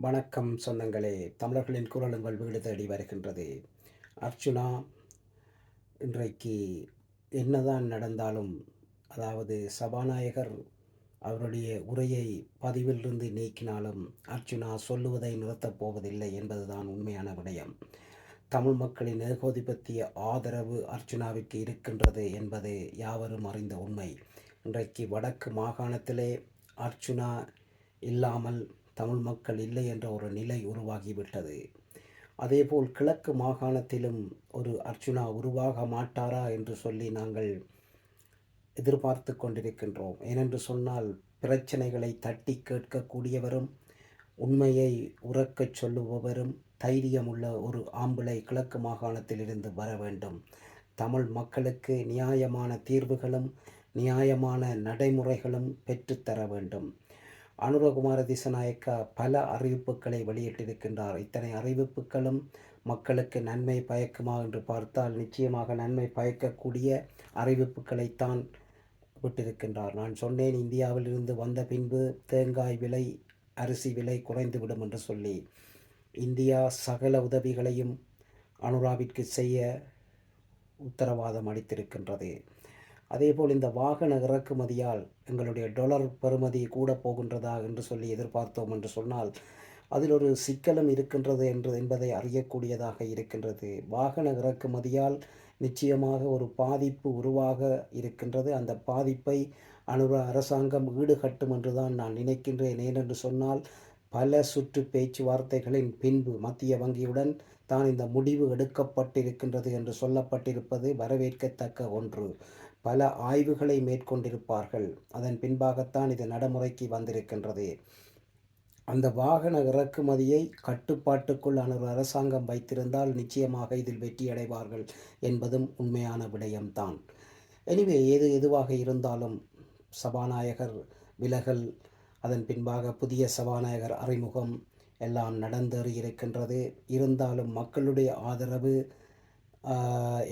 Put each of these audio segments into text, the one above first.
வணக்கம் சொந்தங்களே. தமிழர்களின் குரல் உங்கள் வீடு தேடி வருகின்றது. அர்ச்சுனா இன்றைக்கு என்னதான் நடந்தாலும் அதாவது சபாநாயகர் அவருடைய உரையை பதிவிலிருந்து நீக்கினாலும் அர்ச்சுனா சொல்லுவதை நிறுத்தப் போவதில்லை என்பதுதான் உண்மையான விடயம். தமிழ் மக்களின் ஏகோதிபத்திய ஆதரவு அர்ச்சுனாவிற்கு இருக்கின்றது என்பது யாவரும் அறிந்த உண்மை. இன்றைக்கு வடக்கு மாகாணத்திலே அர்ச்சுனா இல்லாமல் தமிழ் மக்கள் இல்லை என்ற ஒரு நிலை உருவாகிவிட்டது. அதேபோல் கிழக்கு மாகாணத்திலும் ஒரு அர்ச்சுனா உருவாக மாட்டாரா என்று சொல்லி நாங்கள் எதிர்பார்த்து கொண்டிருக்கின்றோம். ஏனென்று சொன்னால் பிரச்சனைகளை தட்டி கேட்கக்கூடியவரும் உண்மையை உறக்கச் சொல்லுபவரும் தைரியமுள்ள ஒரு ஆம்பிளை கிழக்கு மாகாணத்திலிருந்து வர வேண்டும். தமிழ் மக்களுக்கு நியாயமான தீர்வுகளும் நியாயமான நடைமுறைகளும் பெற்றுத்தர வேண்டும். அனுரகுமார திசநாயக்கா பல அறிவிப்புகளை வெளியிட்டிருக்கின்றார். இத்தனை அறிவிப்புகளும் மக்களுக்கு நன்மை பயக்குமா என்று பார்த்தால் நிச்சயமாக நன்மை பயக்கக்கூடிய அறிவிப்புகளைத்தான் விட்டிருக்கின்றார். நான் சொன்னேன் இந்தியாவிலிருந்து வந்த பின்பு தேங்காய் விலை அரிசி விலை குறைந்துவிடும் என்று சொல்லி. இந்தியா சகல உதவிகளையும் அனுராவிற்கு செய்ய உத்தரவாதம் அளித்திருக்கின்றது. அதேபோல் இந்த வாகன இறக்குமதியால் எங்களுடைய டொலர் பெறுமதி கூட போகின்றதா என்று சொல்லி எதிர்பார்த்தோம் என்று சொன்னால் அதில் ஒரு சிக்கலும் இருக்கின்றது என்று என்பதை அறியக்கூடியதாக இருக்கின்றது. வாகன இறக்குமதியால் நிச்சயமாக ஒரு பாதிப்பு உருவாக இருக்கின்றது. அந்த பாதிப்பை அனுர அரசாங்கம் ஈடுகட்டும் என்றுதான் நான் நினைக்கின்றேன். ஏனென்று சொன்னால் பல சுற்று பேச்சுவார்த்தைகளின் பின்பு மத்திய வங்கியுடன் தான் இந்த முடிவு எடுக்கப்பட்டிருக்கின்றது என்று சொல்லப்பட்டிருப்பது வரவேற்கத்தக்க ஒன்று. பல ஆய்வுகளை மேற்கொண்டிருப்பார்கள். அதன் பின்பாகத்தான் இது நடைமுறைக்கு வந்திருக்கின்றது. அந்த வாகன இறக்குமதியை கட்டுப்பாட்டுக்குள் அனு அரசாங்கம் வைத்திருந்தால் நிச்சயமாக இதில் வெற்றியடைவார்கள் என்பதும் உண்மையான விடயம்தான். எனிவே எது எதுவாக இருந்தாலும் சபாநாயகர் விலகல் அதன் பின்பாக புதிய சபாநாயகர் அறிமுகம் எல்லாம் நடந்தேறி இருக்கின்றது. இருந்தாலும் மக்களுடைய ஆதரவு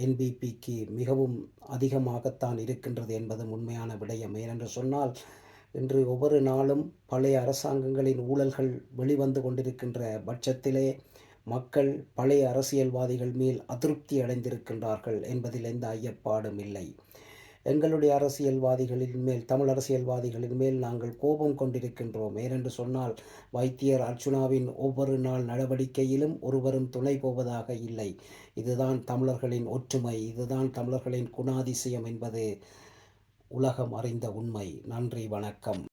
என்பிபிக்கு மிகவும் அதிகமாகத்தான் இருக்கின்றது என்பது உண்மையான விடயம். ஏனென்று சொன்னால் இன்று ஒவ்வொரு நாளும் பழைய அரசாங்கங்களின் ஊழல்கள் வெளிவந்து கொண்டிருக்கின்ற பட்சத்திலே மக்கள் பழைய அரசியல்வாதிகள் மேல் அதிருப்தி அடைந்திருக்கின்றார்கள் என்பதில் எந்த ஐயப்பாடும் இல்லை. எங்களுடைய அரசியல்வாதிகளின் மேல் தமிழ் அரசியல்வாதிகளின் மேல் நாங்கள் கோபம் கொண்டிருக்கின்றோம். ஏனென்று சொன்னால் வைத்தியர் அர்ச்சுனாவின் ஒவ்வொரு நாள் நடவடிக்கையிலும் ஒருவரும் துணை போவதாக இல்லை. இதுதான் தமிழர்களின் ஒற்றுமை இதுதான் தமிழர்களின் குணாதிசயம் என்பது உலகம் அறிந்த உண்மை. நன்றி வணக்கம்.